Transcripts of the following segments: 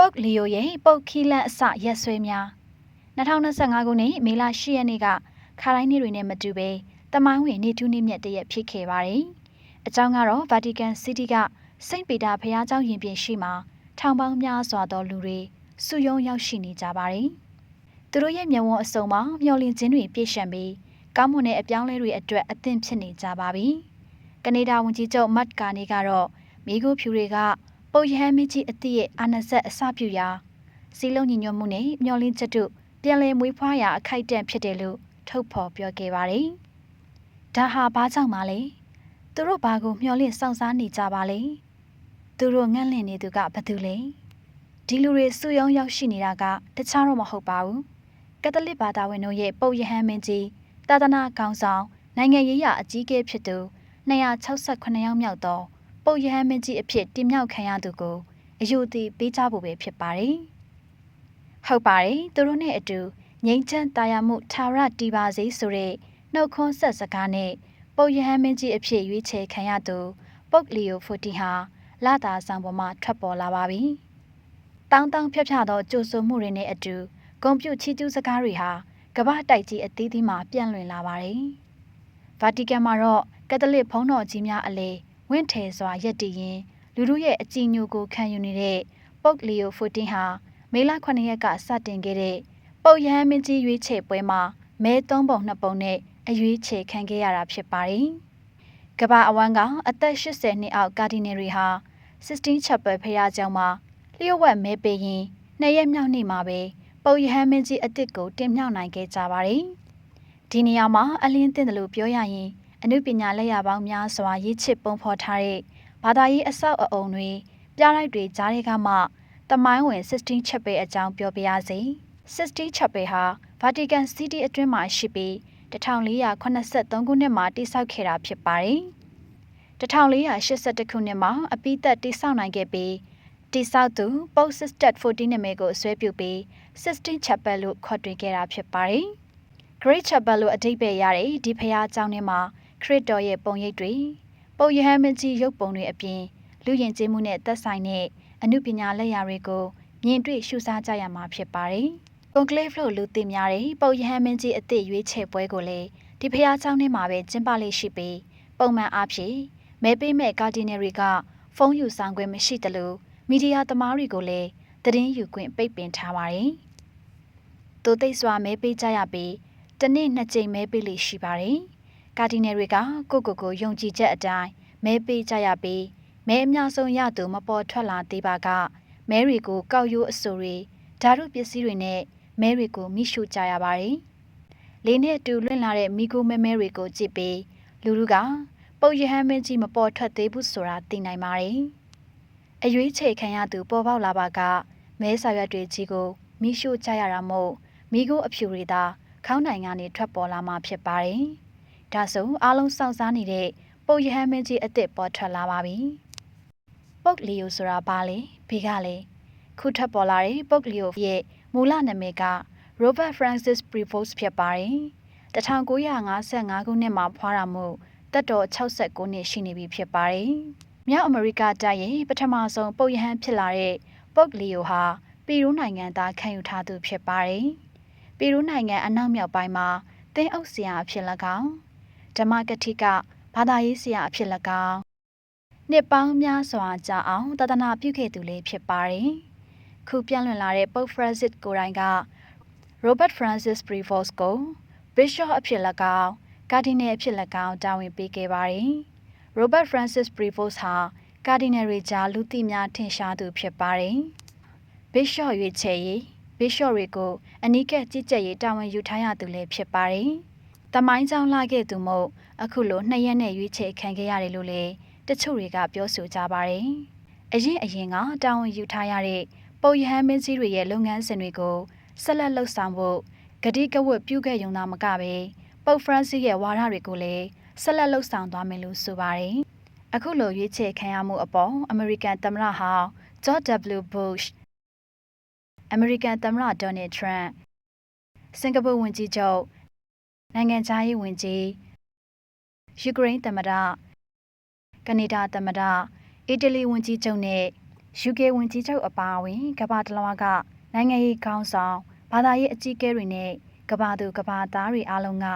ပုတ်လီယိုရဲ့ပုတ်ခီလန့်အစရက်ဆွဲများ2025ခုနှစ်မေလ10ရက်နေ့ကခါတိုင်းနေ့တွေနဲ့မတူပဲတမိုင်းဝင်နေထူးနေ့မြတ်တရက်ဖြစ်ခဲ့ပါတယ်။အကြောင်းကတော့ Vatican City ကစိန့်ပီတာဘုရားကျောင်းရင်ပြင်ရှိမှာထောင်ပေါင်းများစွာသောလူတွေစုယုံရောက်ရှိနေကြပါတယ်။သူတို့ရဲ့မျက်ဝန်းအစုံမှာမျောလင့်ခြင်းတွေပြည့်ရှံပြီးကောင်းမွန်တဲ့အပြောင်းလဲတွေအတွက်အသင့်ဖြစ်နေကြပါပြီ။ကနေဒါဝန်ကြီးချုပ်မတ်ကာနီကတော့မိခိုးဖြူတွေက ပုတ်ရဟန်းမင်းကြီးအသည့်ရဲ့အာဏာစက်အစပြုရာစီလုံးညီညွတ်မှုနဲ့မျောလင့်ချက်တို့ပြန်လည်မွေးဖွားရာအခိုက်အတန့်ဖြစ်တယ်လို့ထုတ်ဖော်ပြောခဲ့ပါတယ်။ဒါဟာဘာကြောင့်ပါလဲ။သူတို့ဘာကိုမျှော်လင့်စောင့်စားနေကြပါလဲ။သူတို့ငန့်လင့်နေသူကဘာတူလဲ။ဒီလူတွေစုယုံရောက်ရှိနေတာကတခြားတော့မဟုတ်ပါဘူး။ကက်သလစ်ဘာသာဝင်တို့ရဲ့ပုတ်ရဟန်းမင်းကြီးတာသနာကောင်ဆောင်နိုင်ငံရေးရာအကြီးအကဲဖြစ်သူ268ယောက်မြောက်သော ပုတ်ရဟန်းမင်းကြီးအဖြစ်တင်မြှောက်ခံရသူကိုအယူအသေးပေးကြဖို့ပဲဖြစ်ပါတယ်။ဟုတ်ပါတယ်သူတို့နဲ့အတူငိမ့်ချမ်းတာယာမှုထာဝရတည်ပါစေဆိုတဲ့နှုတ်ခွန်းဆက်စကားနဲ့ပုတ်ရဟန်းမင်းကြီးအဖြစ်ရွေးချယ်ခံရသူပုတ်လီယိုဖိုတီဟာလာတာဆောင်ပေါ်မှာထွက်ပေါ်လာပါပြီ။တောင်းတောင်းဖြတ်ဖြတ်သောကြိုဆိုမှုတွေနဲ့အတူဂုံပြုတ်ချီးကျူးစကားတွေဟာကမ္ဘာတိုက်ကြီးအသီးသီးမှာပြန့်လွင်လာပါတယ်။ဗာတီကန်မှာတော့ကက်သလစ်ဘုန်းတော်ကြီးများအလေ ဝင့်ထဲစွာရက်တည်ရင်လူတို့ရဲ့အကြည်ညိုကိုခံယူနေတဲ့ပုတ်လီယိုဖိုတင်ဟာမေလ9ရက်ကစတင်ခဲ့တဲ့ပုတ်ရဟန်းမင်းကြီးရွေးချယ်ပွဲမှာမဲ၃ပုံ၂ပုံနဲ့အရွေးချယ်ခံခဲ့ရတာဖြစ်ပါတယ်။ကမ္ဘာအဝန်းကအသက်80နှစ်အောက်ကာဒီနယ်တွေဟာ16 Chapel ဖရာကျောင်းမှာလျှို့ဝှက်မဲပေးရင်နှစ်ရက်မြောက်နေ့မှာပဲပုတ်ရဟန်းမင်းကြီးအစ်စ်ကိုတင်မြှောက်နိုင်ခဲ့ကြပါတယ်။ဒီနေရာမှာအလင်းတင်တယ်လို့ပြောရရင် အနုပညာလက်ရာပေါင်းများစွာရေးချစ်ပုံဖော်ထားတဲ့ဘာသာရေးအဆောက်အအုံတွေပြလိုက်တွေကြားတွေကမှတမိုင်းဝင်16ချက်ပဲအကြောင်းပြောပြရစီ16ချက်ပဲဟာ Vatican City အတွင်းမှာရှိပြီး1483ခုနှစ်မှာတည်ဆောက်ခဲ့တာဖြစ်ပါတယ်1482ခုနှစ်မှာအပိသက်တည်ဆောက်နိုင်ခဲ့ပြီးတိဆောက်သူ Pope Sixtus 14နာမည်ကိုဆွဲပြုပြီး16 Chapel လို့ခေါ်တွင်ခဲ့တာဖြစ်ပါတယ်။ Great Chapel လို့အဓိပ္ပာယ်ရတဲ့ဒီဖရားကျောင်းထဲမှာ ခရစ်တော်ရဲ့ပုံရိပ်တွေပုပ်ယဟန်မကြီးရုပ်ပုံတွေအပြင်လူယဉ်ကျေးမှုနဲ့သက်ဆိုင်တဲ့အမှုပညာလက်ရာတွေကိုမြင်တွေ့ရှုစားကြရမှာဖြစ်ပါတယ်။ကွန်ကလေးဖလို့လူသိများတဲ့ပုပ်ယဟန်မကြီးအသစ်ရွေးချယ်ပွဲကိုလည်းဒီဖရားကျောင်းထဲမှာပဲကျင်းပလေးရှိပြီးပုံမှန်အားဖြင့်မဲပေးမဲ့ကာဒီနယ်တွေကဖုန်းယူဆောင်ခွင့်မရှိသလိုမီဒီယာသမားတွေကိုလည်းသတင်းယူခွင့်ပိတ်ပင်ထားပါတယ်။သူသိစွာမဲပေးကြရပြီးတနေ့နှစ်ကြိမ်မဲပေးလို့ရှိပါတယ်။ ကာဒီနယ်တွေကကိုကိုကိုယုံကြည်ချက်အတိုင်းမဲပေးကြရပြီးမဲအများဆုံးရသူမပေါ်ထွက်လာသေးပါကမဲတွေကိုကောက်ရိုးအဆိုတွေဓာတုပစ္စည်းတွေနဲ့မဲတွေကိုမိရှုကြရပါတယ်။လေးနဲ့တူလွင့်လာတဲ့မိကိုမဲမဲတွေကိုကြည့်ပြီးလူလူကပုတ်ရဟန်းမင်းကြီးမပေါ်ထွက်သေးဘူးဆိုတာသိနိုင်ပါတယ်။အရွေးချယ်ခံရသူပေါ်ပေါက်လာပါကမဲဆာရွက်တွေကြီးကိုမိရှို့ကြရတာမို့မိကိုအဖြူတွေသာခေါင်းနိုင်ကနေထွက်ပေါ်လာမှာဖြစ်ပါတယ်။ ဒါဆိုအားလုံးစောင့်စားနေတဲ့ပုတ်ရဟန်းမင်းကြီးအစ်စ်ပေါ်ထွက်လာပါပြီ။ပုတ်လီယိုဆိုတာဘာလဲ။ဘေကလဲခုထပ်ပေါ်လာတဲ့ပုတ်လီယိုရဲ့မူလနာမည်က Robert Francis Prevost ဖြစ်ပါတယ်။1955ခုနှစ်မှာဖွားတာမို့တက်တော်69နှစ်ရှိနေပြီဖြစ်ပါတယ်။မြောက်အမေရိကတိုက်ရဲ့ပထမဆုံးပုတ်ရဟန်းဖြစ်လာတဲ့ပုတ်လီယိုဟာပီရူးနိုင်ငံသားခံယူထားသူဖြစ်ပါတယ်။ပီရူးနိုင်ငံအနောက်မြောက်ပိုင်းမှာသင်းအုပ်ဆရာအဖြစ်၎င်း ဓမ္မကတိကဘာသာရေးဆရာအဖြစ်၎င်းနှစ်ပေါင်းများစွာကြာအောင်တသနာပြုခဲ့သူလေးဖြစ်ပါတယ်။ခုပြန်လွင်လာတဲ့ပုတ်ဖရန်စစ်ကိုရိုင်းက Robert Francis Prevost ကို Bishop အဖြစ်၎င်းကာဒီနယ်အဖြစ်၎င်းတာဝန်ပေးခဲ့ပါတယ်။ Robert Francis Prevost ဟာကာဒီနယ်ရီကြားလူသိများထင်ရှားသူဖြစ်ပါတယ်။ Bishop ရွေးချယ်ရေး Bishop တွေကိုအနီးကပ်ကြီးကြပ်ရေးတာဝန်ယူထားရသူလည်းဖြစ်ပါတယ်။ တမိုင်းကြောင်းလာခဲ့သူမို့အခုလိုနှစ်ရက်နဲ့ရွေးချယ်ခံခဲ့ရတယ်လို့လည်းတချို့တွေကပြောဆိုကြပါတယ်။အရင်အရင်ကတာဝန်ယူထားရတဲ့ပုပ်ယဟန်မင်းကြီးတွေရဲ့လုပ်ငန်းစဉ်တွေကိုဆက်လက်လှုပ်ဆောင်ဖို့ဂတိကဝတ်ပြုခဲ့ရုံသာမကပဲပုပ်ဖရန်စစ်ရဲ့ဝါဒတွေကိုလည်းဆက်လက်လှုပ်ဆောင်သွားမယ်လို့ဆိုပါတယ်။အခုလိုရွေးချယ်ခံရမှုအပေါ်အမေရိကန်သမ္မတဟောင်း George W. Bush အမေရိကန်သမ္မတ Donald Trump စင်ကာပူဝန်ကြီးချုပ် နိုင်ငံခြားရေးဝန်ကြီးယူကရိန်းသမ္မတကနေဒါသမ္မတအီတလီဝန်ကြီးချုပ်နဲ့ UK ဝန်ကြီးချုပ်အပါအဝင်ကမ္ဘာတလွှားကနိုင်ငံရေးခေါင်းဆောင်ဘာသာရေးအကြီးအကဲတွေနဲ့ကမ္ဘာသူကမ္ဘာသားတွေအားလုံးက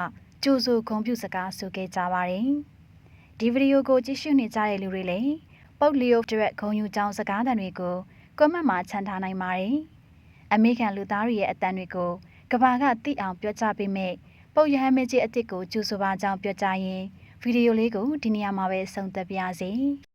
ကြိုဆိုဂုဏ်ပြုစကားဆိုခဲ့ကြပါတယ်။ဒီဗီဒီယိုကိုကြည့်ရှုနေကြတဲ့လူတွေလည်းပုတ်လီယိုဒရက်ဂုံယူကြောင်းစကားသံတွေကိုကွန်မန့်မှာချန်ထားနိုင်ပါတယ်။အမေရိကန်လူသားတွေရဲ့အတန်တွေကိုကဘာကသိအောင်ပြောကြားပေးမဲ့ ပုတ်ရဟန်းမဲကြီးအစ်စ်ကိုကြိုဆိုပါကြောင်းပြောကြားရင်းဗီဒီယိုလေးကိုဒီနေရာမှာပဲဆုံးသက်ပါရစေ။